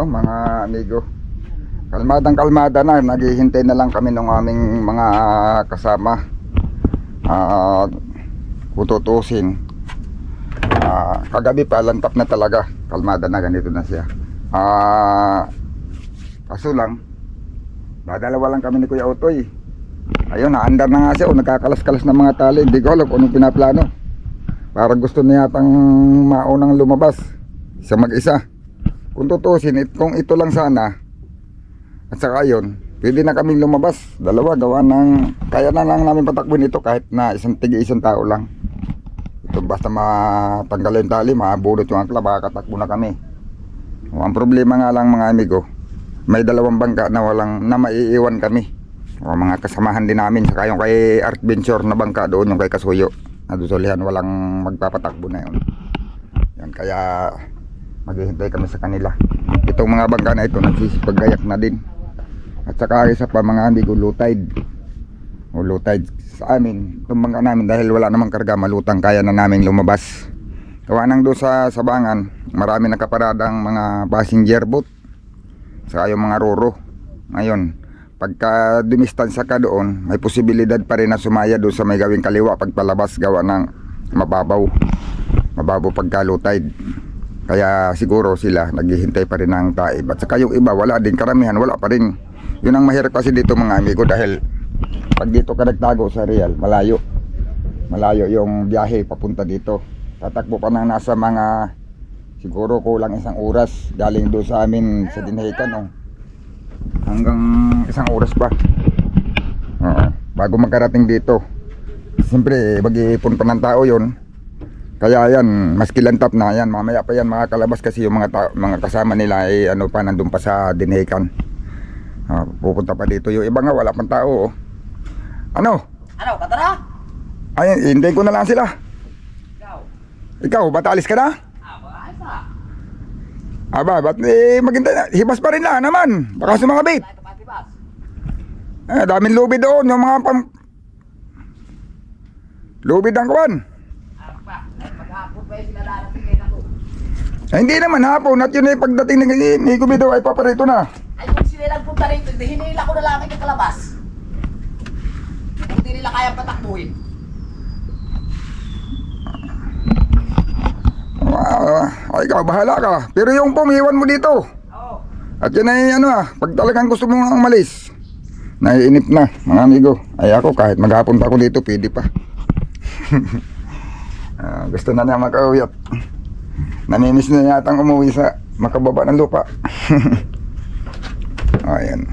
oh, mga amigo. Kalmadang kalmada na, naghihintay na lang kami ng aming mga kasama. Ah, kututusin. Ah, kagabi pa, lantap na talaga. Kalmada na, ganito na siya. Ah, kaso lang, dadalawa lang kami ni Kuya Otoy. Ayun, naandar na nga siya. O, nagkakalas-kalas ng mga tali. Hindi ko alam kung pinaplano. Parang gusto niya yatang maunang lumabas. Siya mag-isa. Kung tutusin, it, kung ito lang sana, at saka yun, pwede na kaming lumabas. Dalawa, gawa ng, kaya na lang namin patakbuhin ito kahit na isang tigi isang tao lang. Ito basta matanggal yung tali, mabulot yung angkla, baka katakbo na kami. O, ang problema nga lang mga amigo, may dalawang bangka na walang, na maiiwan kami. O, mga kasamahan din namin, saka yung kay Art Venture na bangka doon, yung kay Kasuyo. Nadusulihan, walang magpapatakbo na yun. Yan, kaya maghihintay kami sa kanila. Itong mga bangka na ito, nagsisipaggayak na din. At saka isa pa mga amigo, low tide. O low sa amin. Itong bangka namin dahil wala namang karga, malutang kaya na namin lumabas. Gawa nang doon sa Sabangan, marami nakaparadang mga passenger boat. Saka yung mga roro. Ngayon, pagka dumistansya ka doon, may posibilidad pa rin na sumaya doon sa may gawing kaliwa pagpalabas gawa ng mababaw. Mababaw pagka low. Kaya siguro sila naghihintay pa rin ng taib. At saka yung iba, wala din. Karamihan, wala pa rin. Yun ang mahirap kasi dito mga amigo dahil pag dito ka nagtago sa Real, malayo. Malayo yung biyahe papunta dito. Tatakbo pa ng nasa mga siguro kulang isang oras galing doon sa amin sa Dinhikan. Oh. Hanggang isang oras pa. Oo. Bago magkarating dito. Siyempre, mag-iipon pa ng tao yon. Kaya yan, mas kilantap na yan. Mamaya pa yan makakalabas kasi yung mga, ta- mga kasama nila ay ano pa, nandun pa sa Dinhikan. Ah, pupunta pa dito. Yung iba nga, wala pang tao. Oh. Ano? Ano, katara? Ay, hintayin ko na lang sila. Ikaw. Ikaw, ba't alis ka na? Ah, na. Aba, ba't eh, maghintay na? Hibas pa rin na naman. Baka sumangabit. Eh, daming lubid doon. Yung mga pam... Lubid ang kuwan. Ah. Ay, kayo na. Eh, hindi naman hapon. At yun ay pagdating ni, ni Kubido ay paparito na. Ay, kung sila lang punta rito, hinila ko na lang kalabas. Kung hindi nila kayang patakbuhin. Ah, ay, ikaw, bahala ka. Pero yung pumiwan mo dito. Oo. At yun ay ano ah, pag talagang gusto mong umalis. Naiinip na, mga amigo. Ay ako, kahit maghapon pa ako dito, pwede pa. Ah, gusto na niya makauwi at naninis na yatang umuwi sa makababa ng lupa. Ayan.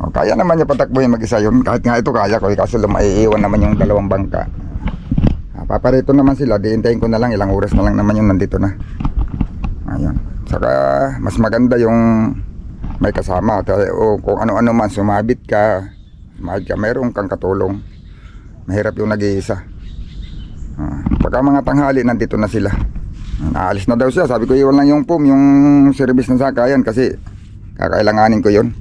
O, kaya naman niya patakbuhin mag-isa yun. Kahit nga ito kaya ko, eh, kaso lang maiiwan naman yung dalawang bangka. Ah, paparito naman sila, diintayin ko na lang, ilang oras na lang naman yung nandito na. Ayan. Saka mas maganda yung may kasama. Tayo- O kung ano-ano man, sumabit ka, sumabit ka, mayroon kang katulong. Mahirap yung nag-iisa. Ah, pagka mga tanghali, nandito na sila. Naalis na daw siya. Sabi ko, iwan lang yung PUM, yung service ng sakayan kasi kakailanganin ko yun.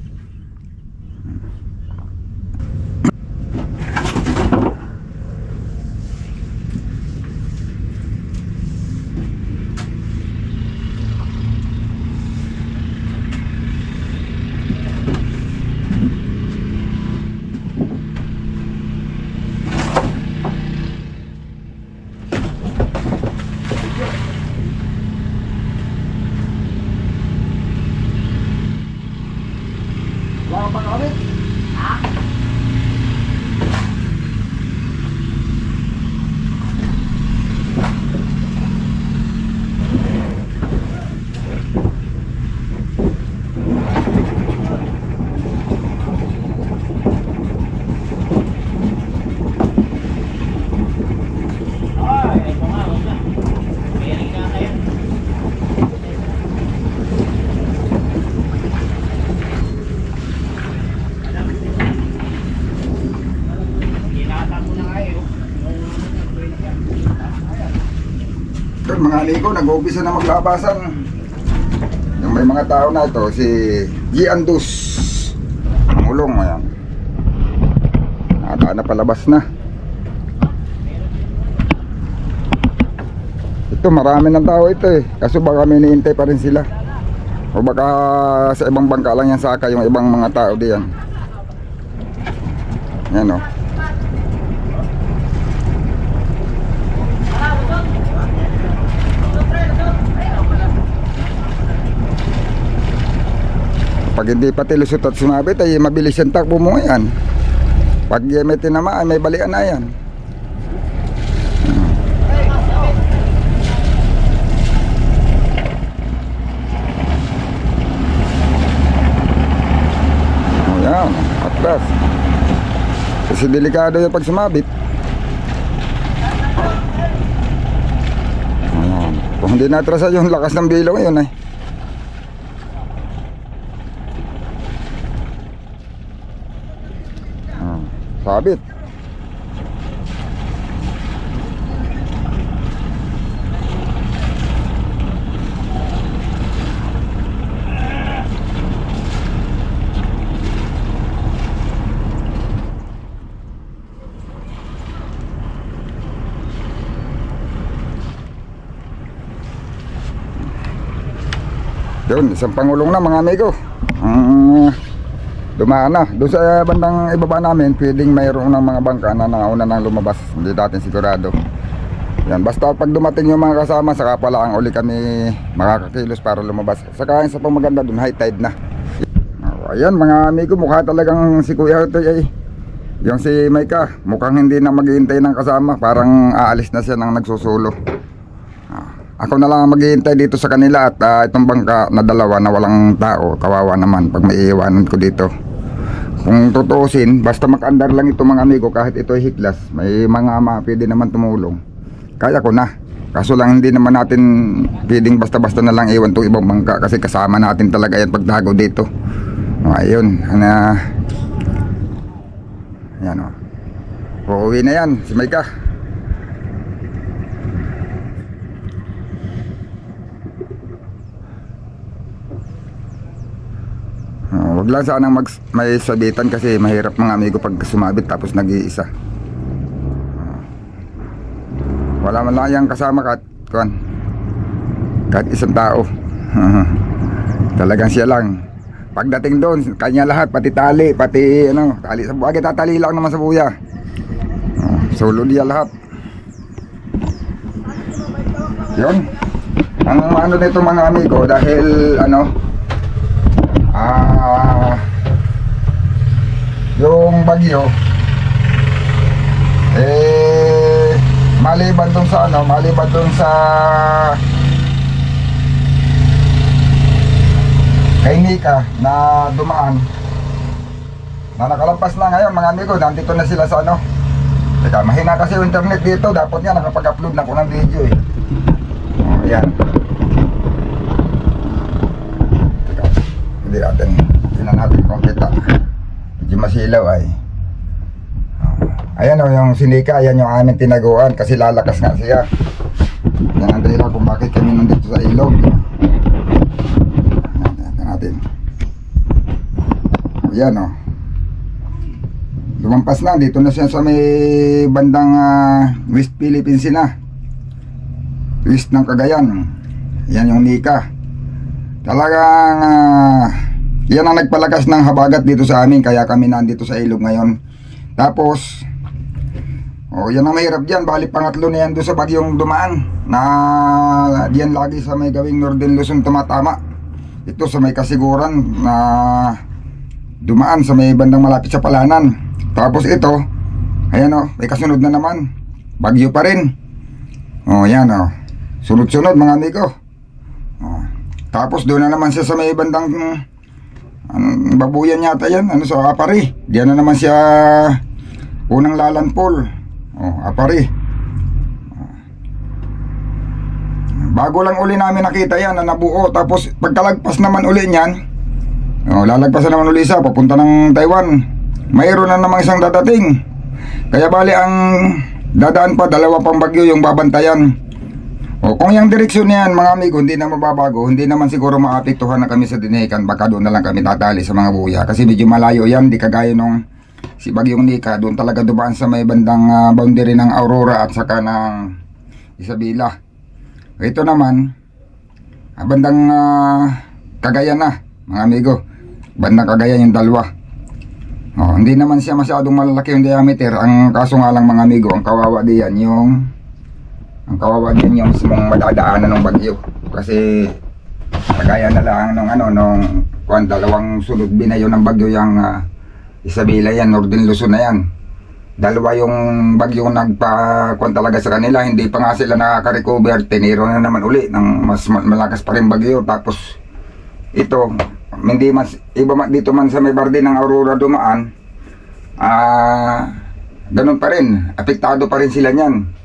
Wala ka pa kami? Ha? Doon mga amigo, nag-uumpisa na maglabasan. Yung may mga tao na ito, si G. Andus. Pangulong, ayan. Nata na palabas na. Ito, marami ng tao ito eh. Kaso baka may niintay pa rin sila. O baka sa ibang bangka lang yan saka yung ibang mga tao diyan. Yan o. Hindi pati lusot at sumabit ay mabilis yung takbo mo yan. Pag may tinamaan, may balian na yan. O yan, atlas. Kasi delikado yung pag sumabit. Ayan. Kung hindi natrasa yung lakas ng bilo ngayon eh. Sabit. Yun, isang pangulong na mga amigo. Ang dumaan na. Doon sa bandang ibaba namin, pwedeng mayroon ng mga bangka na nauna nang lumabas. Hindi natin sigurado. Yan, basta pag dumating yung mga kasama, saka pala ang uli kami makakakilos para lumabas. Saka yung sa pamaganda doon, high tide na. Oh, ayan mga amigo, mukha talagang si Kuya ito ay yung si Maika, mukhang hindi na maghihintay ng kasama, parang aalis na siya nang nagsusulo. Ah, Ako na lang ang maghihintay dito sa kanila at ah, itong bangka na dalawa na walang tao, kawawa naman pag may iiwanan ko dito. Kung tutuusin, basta makandar lang ito mga amigo kahit ito ay hiklas, may mga ama pwede naman tumulong. Kaya ko na. Kaso lang hindi naman natin pwedeng basta-basta na lang iwan itong ibang bangka kasi kasama natin talaga yan pagdago dito. Ayun, ana, yan o. Uuwi na yan, si Maika. Oh, wag lang sanang mag, may sabitan kasi mahirap mga amigo pag sumabit tapos nag-iisa. Oh. Wala man lang yung kasama kahit, kuwan, kahit isang tao. Talagang siya lang. Pagdating doon, kanya lahat, pati tali, pati ano, tali sa buhay, tatali lang naman sa buya. Oh, solo niya lahat. Yun. Ang ano nito mga amigo dahil ano ah yung bagyo eh maliban dun sa ano maliban dun sa kay Nika na dumaan na nakalampas na ngayon mga amigo nandito na sila sa ano. Teka, mahina kasi yung internet dito dapat nga nakapag-upload na ko ng video eh. Oh, yan Teka, hindi natin masilaw ay. Oh. ayan o yung sinika ayan yung aming tinaguan kasi lalakas nga siya. Yan ang dahilan kung bakit kami nandito sa ilog. Tingnan natin. Ayan o lumampas na dito na siya sa may bandang ah, West Philippines na. West ng Cagayan. Yan yung Nika. Talagang ah, yan ang nagpalakas ng habagat dito sa amin kaya kami nandito sa ilog ngayon. Tapos oh yan ang mahirap dyan. Bali pangatlo na yan doon sa bagyong dumaan na diyan lagi sa may gawing Northern Luzon tumatama. Ito sa may kasiguran na dumaan sa may bandang malapit sa palanan. Tapos ito ayan oh may kasunod na naman. Bagyo pa rin. Oh yan oh. Sunod-sunod mga amigo. Oh. tapos doon na naman siya sa may bandang Anong babuyan yata yan? Ano sa Apari? Diyan na naman siya unang lalanpol. Oh, Apari. Bago lang uli namin nakita yan na nabuo. Tapos pagkalagpas naman uli niyan, oh, lalagpasan naman uli isa papunta ng Taiwan. Mayroon na namang isang dadating. Kaya bali ang dadaan pa dalawa pang bagyo yung babantayan. O kung yung direksyon niyan mga amigo hindi na mababago, hindi naman siguro maapektuhan na kami sa Dinahican, baka doon na lang kami tatali sa mga buya kasi medyo malayo yan, di kagaya nung si Bagyong Nika, doon talaga dumaan sa may bandang ah, boundary ng Aurora at saka ng Isabela. Ito naman, ah, bandang ah, Cagayan na, mga amigo. Bandang Cagayan yung dalawa. Oh, hindi naman siya masyadong malalaki yung diameter. Ang kaso nga lang mga amigo, ang kawawa diyan yung ang kawawa din yung mismong madadaanan ng bagyo. Kasi kagaya na lang nung ano nung kuan dalawang sunod binayo ng bagyo yung uh, Isabela yan, Northern Luzon na yan. Dalawa yung bagyo nagpa kuan talaga sa kanila, hindi pa nga sila nakaka-recover, tiniro na naman uli ng mas ma- malakas pa rin bagyo. Tapos ito hindi mas iba man dito man sa may barde ng Aurora dumaan ah ganun pa rin. Apektado pa rin sila niyan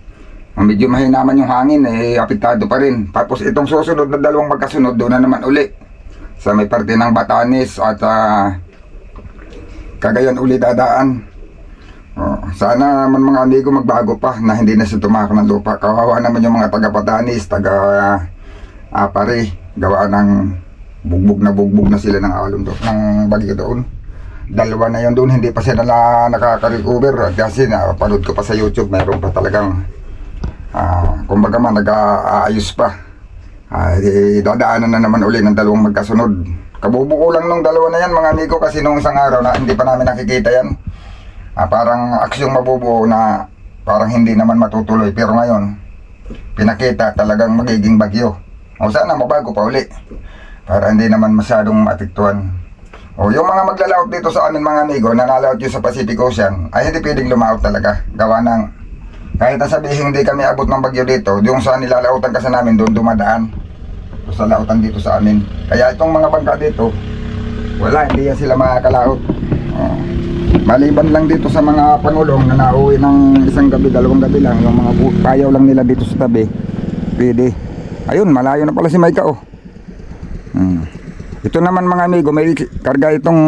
medyo mahina man yung hangin eh apektado pa rin tapos itong susunod na dalawang magkasunod doon na naman uli sa may parte ng Batanes at ah, Cagayan uli dadaan Oh, sana naman mga amigo magbago pa na hindi na siya tumakak ng lupa. Kawawa naman yung mga taga Patanis, taga uh, Apare, gawa ng bugbog na bugbog na sila ng alon doon, ng bagyo doon. Dalawa na yun doon, hindi pa sila na nakaka-recover. Kasi napanood ko pa sa YouTube, mayroon pa talagang, ah kumbaga man, nag-aayos pa. Ah, di, dadaanan na naman uli ng dalawang magkasunod. Kabubuo lang nung dalawa na yan mga amigo kasi nung isang araw na hindi pa namin nakikita yan. Ah, parang aksyong mabubuo na parang hindi naman matutuloy. Pero ngayon, pinakita talagang magiging bagyo. O sana mabago pa uli. Para hindi naman masyadong maapektuhan. O yung mga maglalaot dito sa amin mga amigo, na nalaot yun sa Pacific Ocean, ay hindi pwedeng lumaot talaga. Gawa ng, kahit sabihin hindi kami abot ng bagyo dito, yung sa nilalautan kasi namin doon dumadaan. O sa lautan dito sa amin. Kaya itong mga bangka dito, wala, hindi yan sila makakalaot. O. Maliban lang dito sa mga pangulong na nauwi ng isang gabi, dalawang gabi lang, yung mga payaw lang nila dito sa tabi, pwede. Ayun, malayo na pala si Maika oh. Hmm. Ito naman mga amigo, may karga itong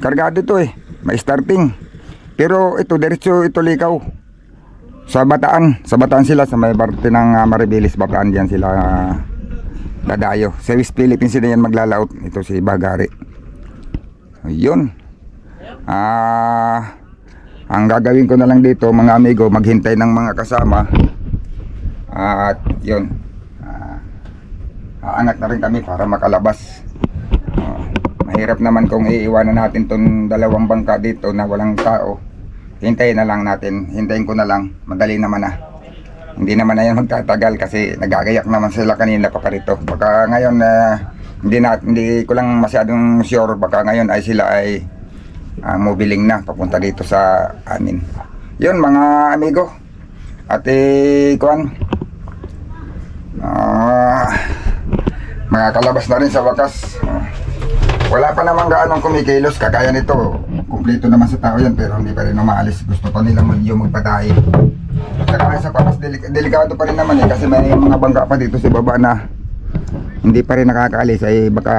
kargado ito eh. May starting. Pero ito, diretso ito likaw. Sa Bataan. Sa Bataan sila, sa may parte ng uh, Maribelis, Bataan diyan sila uh, dadayo. Sa West Philippines sila yan maglalaot. Ito si Bagari. Ayun. Ah, ang gagawin ko na lang dito mga amigo, maghintay ng mga kasama. At yun. Ah, aangat na rin kami para makalabas. Ah, mahirap naman kung iiwanan natin tong dalawang bangka dito na walang tao. Hintayin na lang natin. Hintayin ko na lang. Madali naman na. Hindi naman na yan magtatagal kasi nagagayak naman sila kanina pa parito. Baka ngayon eh, hindi na hindi ko lang masyadong sure baka ngayon ay sila ay ah, mobiling na papunta dito sa amin. Yun mga amigo. At eh, kuan. Ah, makakalabas na rin sa wakas. Ah, wala pa naman gaanong kumikilos kagaya nito. Kumpleto naman sa tao yan pero hindi pa rin umaalis. Gusto pa nilang mag magpatahi. Saka isa pa mas delik- delikado pa rin naman eh kasi may mga bangka pa dito sa baba na hindi pa rin nakakaalis ay baka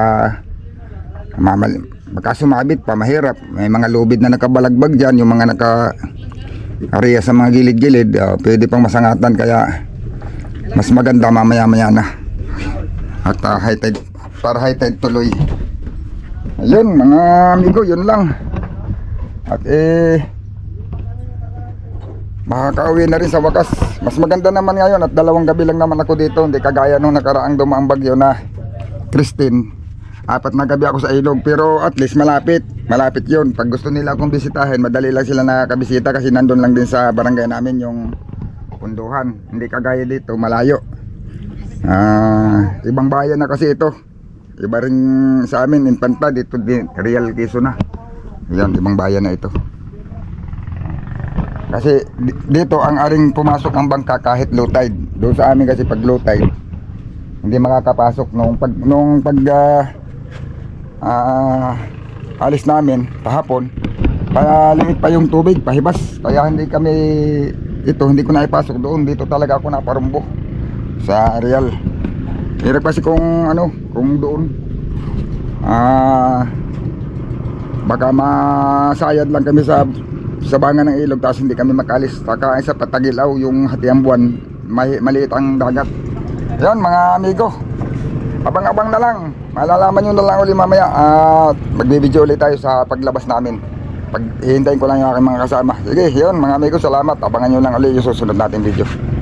mamal baka sumabit pa mahirap. May mga lubid na nakabalagbag diyan, yung mga naka area sa mga gilid-gilid, ah, pwede pang masangatan kaya mas maganda mamaya-maya na. At ah, high tide, para high tide tuloy. Ayun mga amigo, yun lang. At eh, makakauwi na rin sa wakas. Mas maganda naman ngayon at dalawang gabi lang naman ako dito. Hindi kagaya nung nakaraang dumaang bagyo na Christine. Apat na gabi ako sa ilog pero at least malapit. Malapit yun. Pag gusto nila akong bisitahin, madali lang sila nakakabisita kasi nandun lang din sa barangay namin yung punduhan. Hindi kagaya dito, malayo. Ah, ibang bayan na kasi ito. Iba rin sa amin, Infanta, dito din, Real Quezon na. Yan, ibang bayan na ito. Kasi di- dito ang aring pumasok ang bangka kahit low tide. Doon sa amin kasi pag low tide, hindi makakapasok nung pag nung pag ah, ah, alis namin kahapon. Paliit pa yung tubig, pahibas. Kaya hindi kami ito hindi ko na ipasok doon. Dito talaga ako naparumbo sa Real. Hirap kasi kung ano, kung doon. Ah baka masayad lang kami sa sa bangan ng ilog tapos hindi kami makalis. Saka sa patagilaw yung hatiang buwan. May, maliit ang dagat. Yun mga amigo. Abang-abang na lang. Malalaman nyo na lang uli mamaya. At magbibideo ulit tayo sa paglabas namin. Pag hihintayin ko lang yung aking mga kasama. Sige yun mga amigo salamat. Abangan nyo lang ulit yung susunod natin video